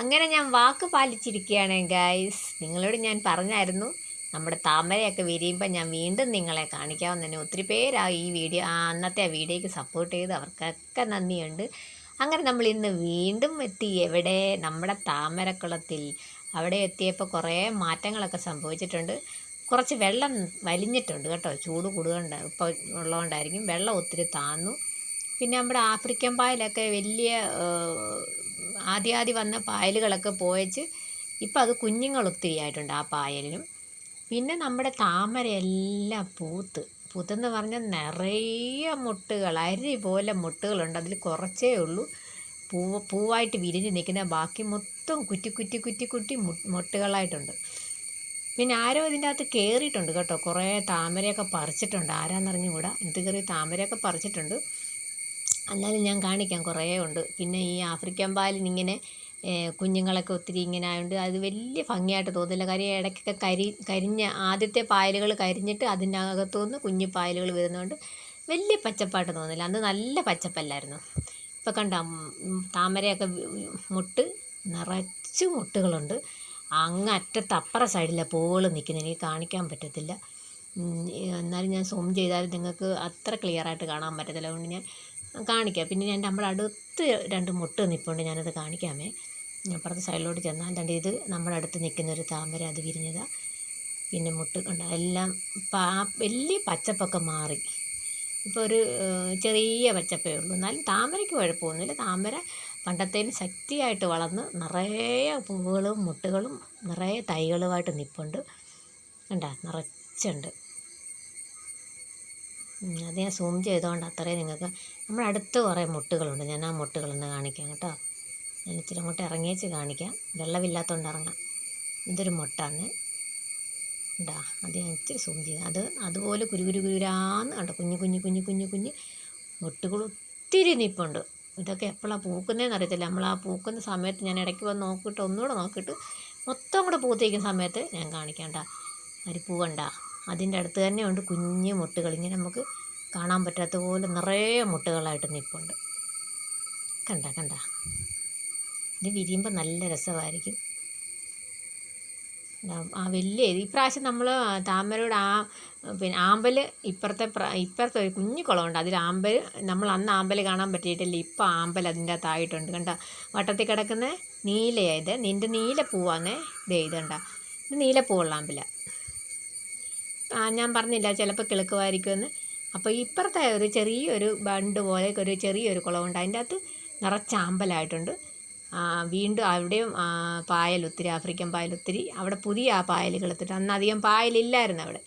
അങ്ങനെ ഞാൻ വാക്ക് പാലിച്ചിരിക്കുകയാണ് ഗൈസ് നിങ്ങളോട് ഞാൻ പറഞ്ഞായിരുന്നു നമ്മുടെ താമരയൊക്കെ വിരിയുമ്പോൾ ഞാൻ വീണ്ടും നിങ്ങളെ കാണിക്കാമെന്ന് തന്നെ ഒത്തിരി പേരാ ഈ വീഡിയോ ആ അന്നത്തെ ആ വീഡിയോയ്ക്ക് സപ്പോർട്ട് ചെയ്ത് അവർക്കൊക്കെ നന്ദിയുണ്ട്. അങ്ങനെ നമ്മൾ ഇന്ന് വീണ്ടും എത്തി എവിടെ? നമ്മുടെ താമരക്കുളത്തിൽ. അവിടെ എത്തിയപ്പോൾ കുറേ മാറ്റങ്ങളൊക്കെ സംഭവിച്ചിട്ടുണ്ട്. കുറച്ച് വെള്ളം വലിഞ്ഞിട്ടുണ്ട് കേട്ടോ ചൂട് കൂടുകൊണ്ട് ഇപ്പോൾ ഉള്ളതുകൊണ്ടായിരിക്കും. വെള്ളം ഒത്തിരി താന്നു. പിന്നെ നമ്മുടെ ആഫ്രിക്കൻ പായലൊക്കെ വലിയ ആദ്യാദ്യം വന്ന പായലുകളൊക്കെ പോയച്ച് ഇപ്പം അത് കുഞ്ഞുങ്ങൾ ഒത്തിരി ആയിട്ടുണ്ട് ആ പായലിനും. പിന്നെ നമ്മുടെ താമരയെല്ലാം പൂത്ത്. പൂത്തെന്ന് പറഞ്ഞാൽ നിറയെ മുട്ടുകൾ അരി പോലെ മുട്ടുകളുണ്ട്. അതിൽ കുറച്ചേ ഉള്ളൂ. പൂവ് പൂവായിട്ട് വിരിഞ്ഞ് നിൽക്കുന്ന ബാക്കി മൊത്തം കുറ്റി കുറ്റി കുറ്റി കുറ്റി മുട്ടുകളായിട്ടുണ്ട്. പിന്നെ ആരോ ഇതിന്റെ അകത്ത് കയറിയിട്ടുണ്ട് കേട്ടോ. കുറേ താമരയൊക്കെ പറിച്ചിട്ടുണ്ട്. ആരാന്നറിഞ്ഞുകൂടാ? എന്ത് കയറി താമരയൊക്കെ പറിച്ചിട്ടുണ്ട്. എന്നാലും ഞാൻ കാണിക്കാം കുറേ ഉണ്ട്. പിന്നെ ഈ ആഫ്രിക്കൻ പാലിനിങ്ങനെ കുഞ്ഞുങ്ങളൊക്കെ ഒത്തിരി ഇങ്ങനെ ആയതുകൊണ്ട് അത് വലിയ ഭംഗിയായിട്ട് തോന്നില്ല കാര്യം ഇടയ്ക്കൊക്കെ കരി കരിഞ്ഞ ആദ്യത്തെ പായലുകൾ കരിഞ്ഞിട്ട് അതിന്റെ അകത്തുനിന്ന് കുഞ്ഞു പായലുകൾ വരുന്നതുകൊണ്ട് വലിയ പച്ചപ്പായിട്ട് തോന്നില്ല അന്ന് നല്ല പച്ചപ്പല്ലായിരുന്നു. ഇപ്പം കണ്ട താമരയൊക്കെ മുട്ട് നിറച്ച് മുട്ടുകളുണ്ട്. അങ്ങ് അറ്റത്ത് അപ്പുറ സൈഡിലെ പൂവുകൾ നിൽക്കുന്നത് എനിക്ക് കാണിക്കാൻ പറ്റത്തില്ല. എന്നാലും ഞാൻ സൂം ചെയ്താലും നിങ്ങൾക്ക് അത്ര ക്ലിയറായിട്ട് കാണാൻ പറ്റത്തില്ല. അതുകൊണ്ട് ഞാൻ കാണിക്കാം. പിന്നെ ഞാൻ നമ്മുടെ അടുത്ത് രണ്ട് മുട്ട് നിൽപ്പുണ്ട് ഞാനത് കാണിക്കാമേ. അപ്പുറത്തെ സൈഡിലോട്ട് ചെന്നാൽ രണ്ട് ഇത് നമ്മുടെ അടുത്ത് നിൽക്കുന്ന ഒരു താമര അത് വിരിഞ്ഞതാണ് പിന്നെ മുട്ട് കണ്ട എല്ലാം പാ വലിയ പച്ചപ്പൊക്കെ മാറി. ഇപ്പോൾ ഒരു ചെറിയ പച്ചപ്പേ ഉള്ളൂ. എന്നാലും താമരയ്ക്ക് കുഴപ്പമൊന്നുമില്ല. താമര പണ്ടത്തേന് ശക്തിയായിട്ട് വളർന്ന് നിറയെ പൂവുകളും മുട്ടുകളും നിറയെ തൈകളുമായിട്ട് നിൽപ്പുണ്ട് കണ്ട നിറച്ചുണ്ട്. അത് ഞാൻ സൂം ചെയ്തുകൊണ്ട് അത്രയും നിങ്ങൾക്ക് നമ്മുടെ അടുത്ത് കുറേ മുട്ടുകളുണ്ട്. ഞാൻ ആ മുട്ടുകളൊന്ന് കാണിക്കാം കേട്ടോ. ഞാൻ ഇച്ചിരി അങ്ങോട്ട് ഇറങ്ങിയേച്ച് കാണിക്കാം. വെള്ളമില്ലാത്തതുകൊണ്ട് ഇറങ്ങാം. ഇതൊരു മുട്ടാണ്. ഉണ്ടാ അത് ഞാൻ ഇച്ചിരി സൂം ചെയ്ത് അത് അതുപോലെ കുരു കുരു കുരുരാന്ന് കണ്ടോ? കുഞ്ഞു കുഞ്ഞു കുഞ്ഞു കുഞ്ഞു കുഞ്ഞ് മുട്ടുകൾ ഒത്തിരി നിപ്പുണ്ട്. ഇതൊക്കെ എപ്പോഴാണ് പൂക്കുന്നതെന്ന് അറിയത്തില്ല. നമ്മൾ ആ പൂക്കുന്ന സമയത്ത് ഞാൻ ഇടയ്ക്ക് വന്ന് നോക്കിയിട്ട് ഒന്നുകൂടെ നോക്കിയിട്ട് മൊത്തം കൂടെ പൂത്തിരിക്കുന്ന സമയത്ത് ഞാൻ കാണിക്കാം അരിപ്പൂ കണ്ട അതിന്റെ അടുത്ത് തന്നെ ഉണ്ട് കുഞ്ഞു മുട്ടുകൾ. ഇങ്ങനെ നമുക്ക് കാണാൻ പറ്റാത്ത പോലെ നിറയെ മുട്ടുകളായിട്ട് നിൽപ്പുണ്ട്. കണ്ട കണ്ട. ഇത് വിരിയുമ്പോൾ നല്ല രസമായിരിക്കും. ആ വലിയ ഇപ്രാവശ്യം നമ്മൾ താമരയുടെ ആ പിന്നെ ആമ്പൽ ഇപ്പുറത്തെ ഇപ്പുറത്തെ ഒരു കുഞ്ഞു കുളമുണ്ട്. അതിൽ ആമ്പൽ നമ്മൾ അന്ന് ആമ്പൽ കാണാൻ പറ്റിയിട്ടില്ല. ഇപ്പം ആമ്പൽ അതിന്റെ അകത്തായിട്ടുണ്ട്. കണ്ട വട്ടത്തിൽ കിടക്കുന്ന നീലയായത് നിന്റെ നീല പൂവാന്നേ ദേ കണ്ട ഇത് നീലപ്പൂവുള്ള ആമ്പലാണ് ഞാൻ പറഞ്ഞില്ല ചിലപ്പോൾ കിളുക്കുമായിരിക്കുമെന്ന്. അപ്പോൾ ഇപ്പുറത്തെ ഒരു ചെറിയൊരു ബണ്ട് പോലെ ഒരു ചെറിയൊരു കുളമുണ്ട്. അതിന്റെ അകത്ത് നിറച്ചാമ്പലായിട്ടുണ്ട്. വീണ്ടും അവിടെയും പായൽ ഒത്തിരി ആഫ്രിക്കൻ പായൽ ഒത്തിരി. അവിടെ പുതിയ പായൽ കിളുത്തിട്ട് അന്ന് അധികം പായലില്ലായിരുന്നു അവിടെ.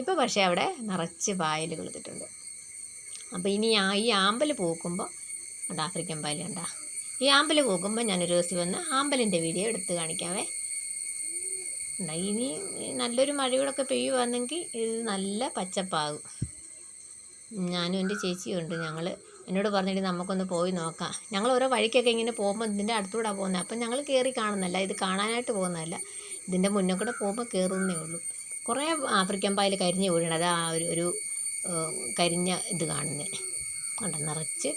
ഇപ്പോൾ പക്ഷേ അവിടെ നിറച്ച് പായൽ കിളുത്തിട്ടുണ്ട് അപ്പോൾ ഇനി ആ ഈ ആമ്പൽ പൂക്കുമ്പോൾ ഉണ്ട് ആഫ്രിക്കൻ പായൽ കണ്ടാ ഈ ആമ്പൽ പോകുമ്പോൾ ഞാനൊരു ദിവസം വന്ന് ആമ്പലിന്റെ വീഡിയോ എടുത്ത് കാണിക്കാവേ. ഇനി നല്ലൊരു മഴയോടൊക്കെ പെയ്യുവാണെങ്കിൽ ഇത് നല്ല പച്ചപ്പാകും. ഞാനും എന്റെ ചേച്ചിയും ഉണ്ട്. ഞങ്ങൾ എന്നോട് പറഞ്ഞിട്ട് നമുക്കൊന്ന് പോയി നോക്കാം. ഞങ്ങൾ ഓരോ വഴിക്കൊക്കെ ഇങ്ങനെ പോകുമ്പോൾ ഇതിന്റെ അടുത്തൂടെ പോകുന്നത്. അപ്പം ഞങ്ങൾ കയറി കാണുന്നല്ല ഇത് കാണാനായിട്ട് പോകുന്നതല്ല. ഇതിന്റെ മുന്നേ കൂടെ പോകുമ്പോൾ കയറുന്നേ ഉള്ളൂ. കുറേ ആഫ്രിക്കൻ പായൽ കരിഞ്ഞ് വീഴണത് ആ ഒരു ഒരു കരിഞ്ഞ ഇത് കാണുന്നത് കണ്ട? നിറച്ച്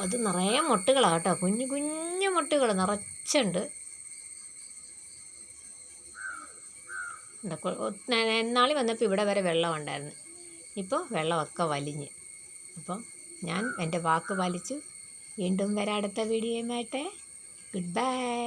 അത് നിറയെ മുട്ടുകളാണ് കേട്ടോ. കുഞ്ഞു കുഞ്ഞു മുട്ടുകൾ നിറച്ചുണ്ട്. നാളെ വന്നപ്പോൾ ഇവിടെ വരെ വെള്ളം ഉണ്ടായിരുന്നു. ഇപ്പോൾ വെള്ളമൊക്കെ വലിഞ്ഞ്. അപ്പം ഞാൻ എന്റെ വാക്ക് പാലിച്ചു. വീണ്ടും വരാം അടുത്ത വീഡിയോയുമായിട്ട്. Good bye